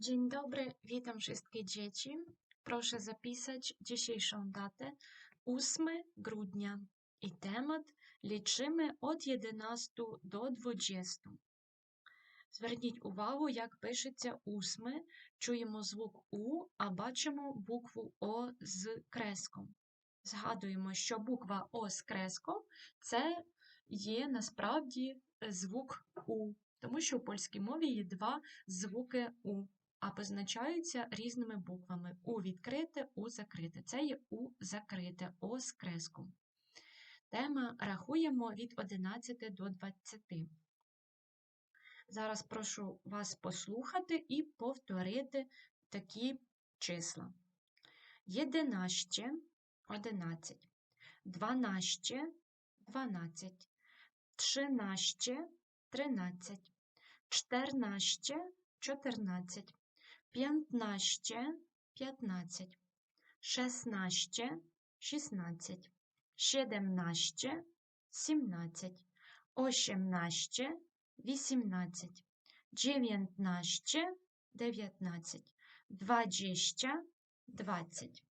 Dzień dobry, witam wszystkie dzieci. Proszę zapisać dzisiejszą datę 8 grudnia i temat liczymy od 11 до 20. Зверніть увагу, як пишеться 8. Чуємо звук У, а бачимо букву О з креском. Згадуємо, що буква О з креском це є насправді звук У, тому що у польській мові є два звуки У а позначаються різними буквами У відкрите, У закрите. Це є У закрите, О з креском. Тема рахуємо від 11 до 20. Зараз прошу вас послухати і повторити такі числа. Єдинаще – 11, дванаще – 12, тринаще – 13, чтернаще – 14, п'ятнаще, п'ятнадцять, шестнаще, шістнадцять, сідемнаще, сімнадцять, ошемнаще, вісімнадцять, дев'ятнаще, дев'ятнадцять, двадцять, двадцять.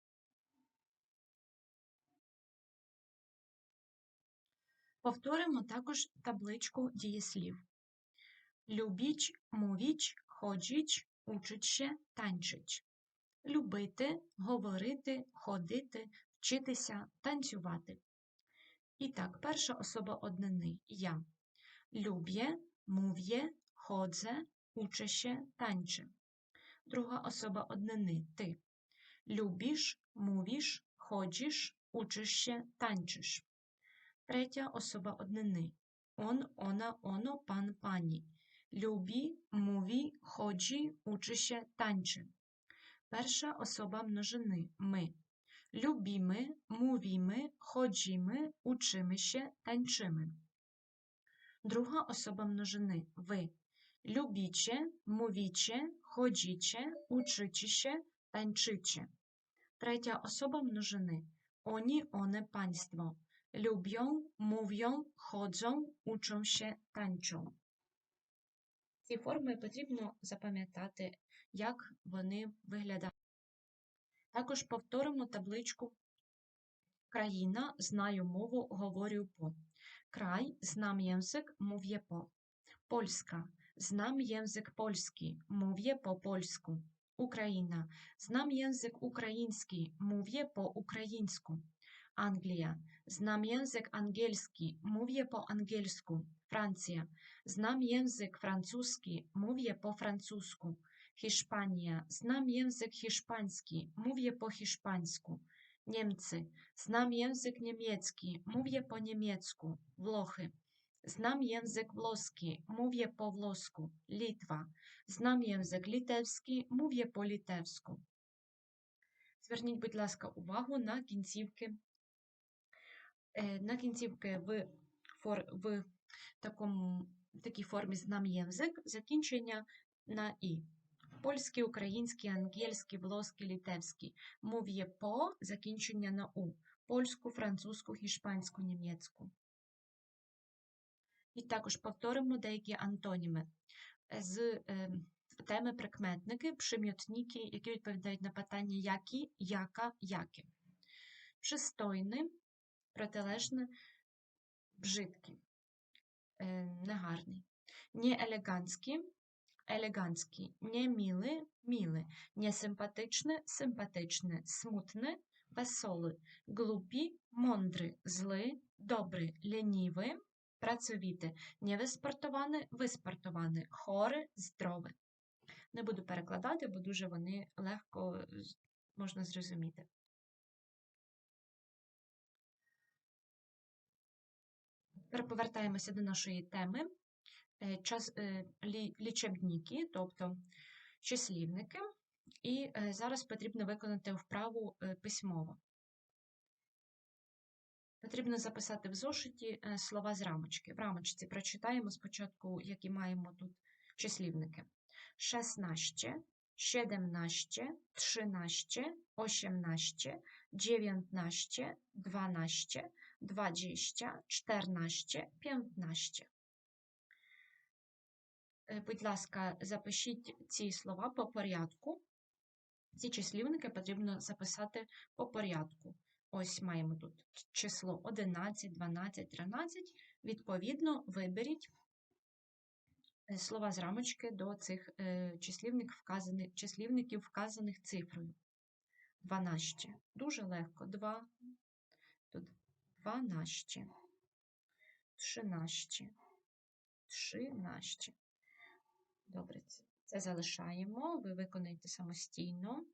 Повторимо також табличку дієслів. Любіть, мовіть, ходіть, учить ще танчить. Любити, говорити, ходити, вчитися, танцювати. І так, перша особа однини я. Люб'є, мов'є, ходзе, учеще, танче. Друга особа однини ти. Любіш, мовіш, ходжіш, учище, танчиш. Третя особа однини он, ona, оно, пан, пані. Любі, chodzi, uczy się, tańczy. Перша особа множини ми. Любіми, chodzimy, uczymy się, tańczymy. Друга особа множини ви. Любіче, chodzicie, uczycie się, tańczycie. Третя особа множини Oni, one, państwo. Lubią, mówią, chodzą, uczą się, tańczą. Ці форми потрібно запам'ятати, як вони виглядають. Також повторимо табличку Країна знаю мову, говорю по. Край знам ємзик, мов'є по. Польська знам ємзик польський, мов'є по польську. Україна знам ємзик український, мов'є по українську. Англія знам ємзик ангельський, мов'є по ангельську. Франція Znam język francuski, mówię po francusku. Hiszpania, znam język hiszpański, mówię po hiszpańsku. Niemcy, znam język niemiecki, mówię po niemiecku. Włochy, znam język włoski, mówię po włosku. Litwa, znam język litewski, mówię по літевську. Зверніть, будь ласка, увагу на кінцівки, на кінцівки в, в такому в такій формі знам ємзик, закінчення на І. Польський, український, ангельський, волоський, літевський. Мов'є по закінчення на У. Польську, французьку, іспанську, німецьку. І також повторимо деякі антоніми з е, теми прикметники, примітники, які відповідають на питання які, яка, яке. Пристойне, протилежне, бжитки. Е, негарний. Неелегантський, елегантський, немілий, мілий, несимпатичне, симпатичне, смутне, веселий, глупі, мондрий, злий, добрий, лінівий, працьовіте, невиспортоване, виспортоване, хоре, здорове. Не буду перекладати, бо дуже вони легко можна зрозуміти. Тепер повертаємося до нашої теми. Е, час, е, лічебніки, тобто числівники, і е, зараз потрібно виконати вправу письмово. Потрібно записати в зошиті слова з рамочки. В рамочці прочитаємо спочатку, які маємо тут числівники: 16, 17, 13, 18, 19, 12, 20, 14, 15. Е, Будь ласка, запишіть ці слова по порядку. Ці числівники потрібно записати по порядку. Ось маємо тут число 11, 12, 13. Відповідно, виберіть е, слова з рамочки до цих е, числівник вказаних, числівників, вказаних цифрою. 12. Дуже легко. 2. Тут 12. 13. 13. Добре, це- залишаємо. Ви виконаєте самостійно.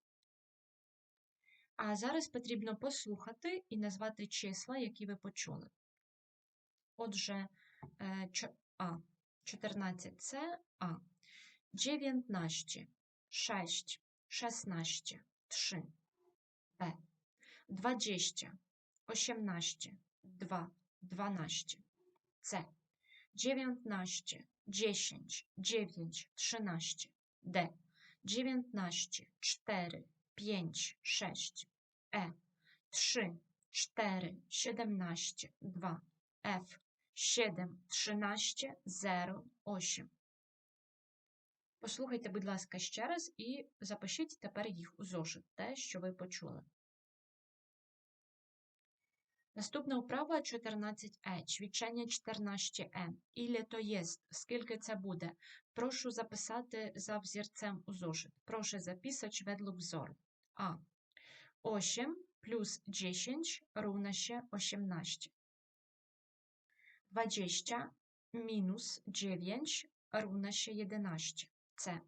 А зараз потрібно послухати і назвати числа, які ви почули. Отже, е, А. 14 це А. 19, 6, 16, 3. Б. 20, 18, 2, 12. С. 19, 10, 9, 13. Д. 19, 4, 5, 6. Е. 3, 4, 17, 2. F. 7, 13, 0, 8. Послухайте, будь ласка, ще раз і запишіть тепер їх у зошит, те, що ви почули. Наступна вправа 14е, чвічення 14е. Ілі то єсть, скільки це буде? Прошу записати за взірцем у зошит. Прошу записати według wzoru. А. 8 плюс 10 równa się 18. 20 minus 9 równa się 11. С.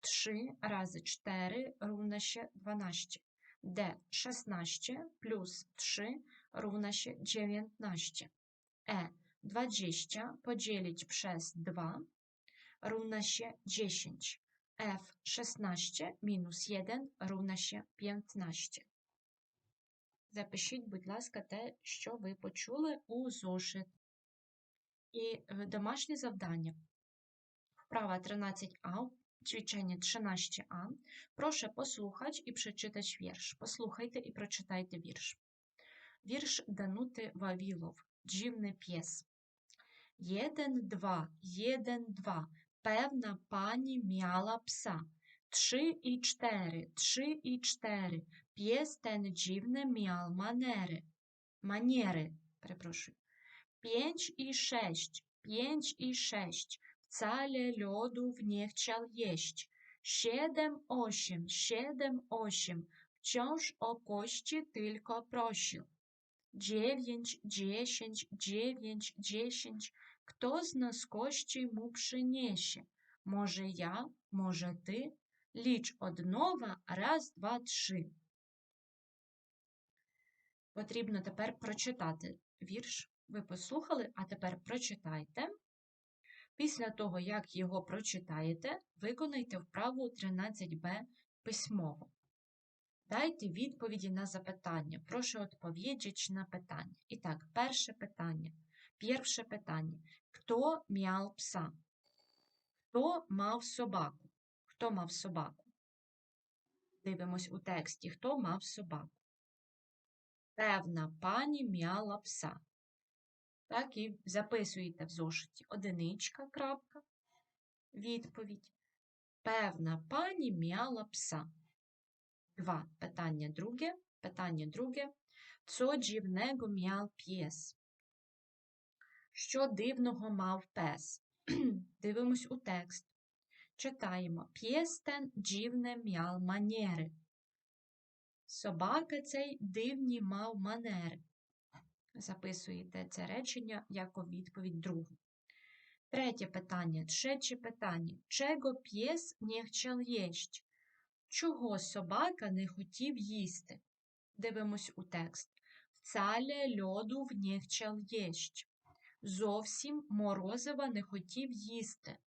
3 razy 4 równa się 12. D. 16 plus 3 równa się 19. E. 20 podzielić przez 2 równa się 10. F. 16 minus 1 równa się 15. Запишіть, будь ласка, те, що ви почули у зошит. І е, домашнє завдання. Вправа 13а, ćwiczenie 13a. Proszę posłuchać i przeczytać wiersz. Послухайте і прочитайте вірш. Wiersz Danuty Wawilow, dziwny pies. Jeden, dwa, jeden, dwa. Pewna pani miała psa. Trzy i cztery, trzy i cztery. Pies ten dziwny miał manery. Maniery, przepraszam. Pięć i sześć, pięć i sześć. Wcale lodów nie chciał jeść. Siedem, osiem, siedem, osiem. Wciąż o kości tylko prosił. Dziewięć, dziesięć, dziewięć, dziesięć. Z nas kości mu przyniesie? Może ja, może ty? Licz od nowa, raz, два, три. Потрібно тепер прочитати вірш. Ви послухали, а тепер прочитайте. Після того, як його прочитаєте, виконайте вправу 13b письмово. Дайте відповіді на запитання. Прошу відповідати на питання. І так, перше питання. Перше питання. Хто м'яв пса? Хто мав собаку? Хто мав собаку? Дивимось у тексті. Хто мав собаку? Певна пані м'яла пса. Так, і записуєте в зошиті одиничка, крапка, відповідь. Певна пані м'яла пса. Два. Питання друге. Питання друге. Co dziwnego miał pies? Що дивного мав пес? Дивимось у текст. Читаємо. Pies ten dziwne miał. Собака цей дивні мав манери. Записуєте це речення як відповідь другу. Третє питання. Третє питання. Чого п'єс хотів єсть? Чого собака не хотів їсти? Дивимось у текст. Вцаля льоду не хотів єсть. Зовсім морозива не хотів їсти.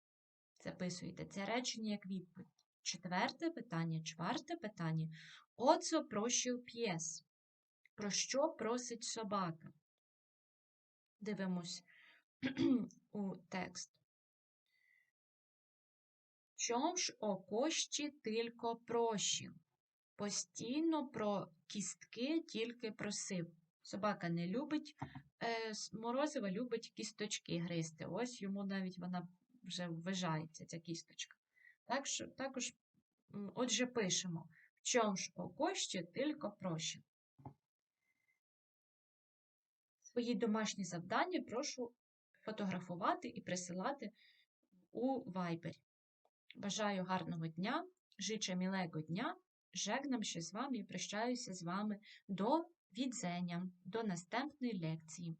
Записуєте це речення як відповідь. Четверте питання. Чварте питання. Оцо просив п'єс. Про що просить собака? Дивимось у текст. Чом ж о кощі тільки просив? Постійно про кістки тільки просив. Собака не любить е, морозива, любить кісточки гризти. Ось йому навіть вона вже вважається ця кісточка. Так що, також, отже, пишемо, в чому ж окоще тільки проще. Свої домашні завдання прошу фотографувати і присилати у Viber. Бажаю гарного дня, życzę мілего дня, żegnam się з вами і прощаюся з вами до відзення, до наступної лекції.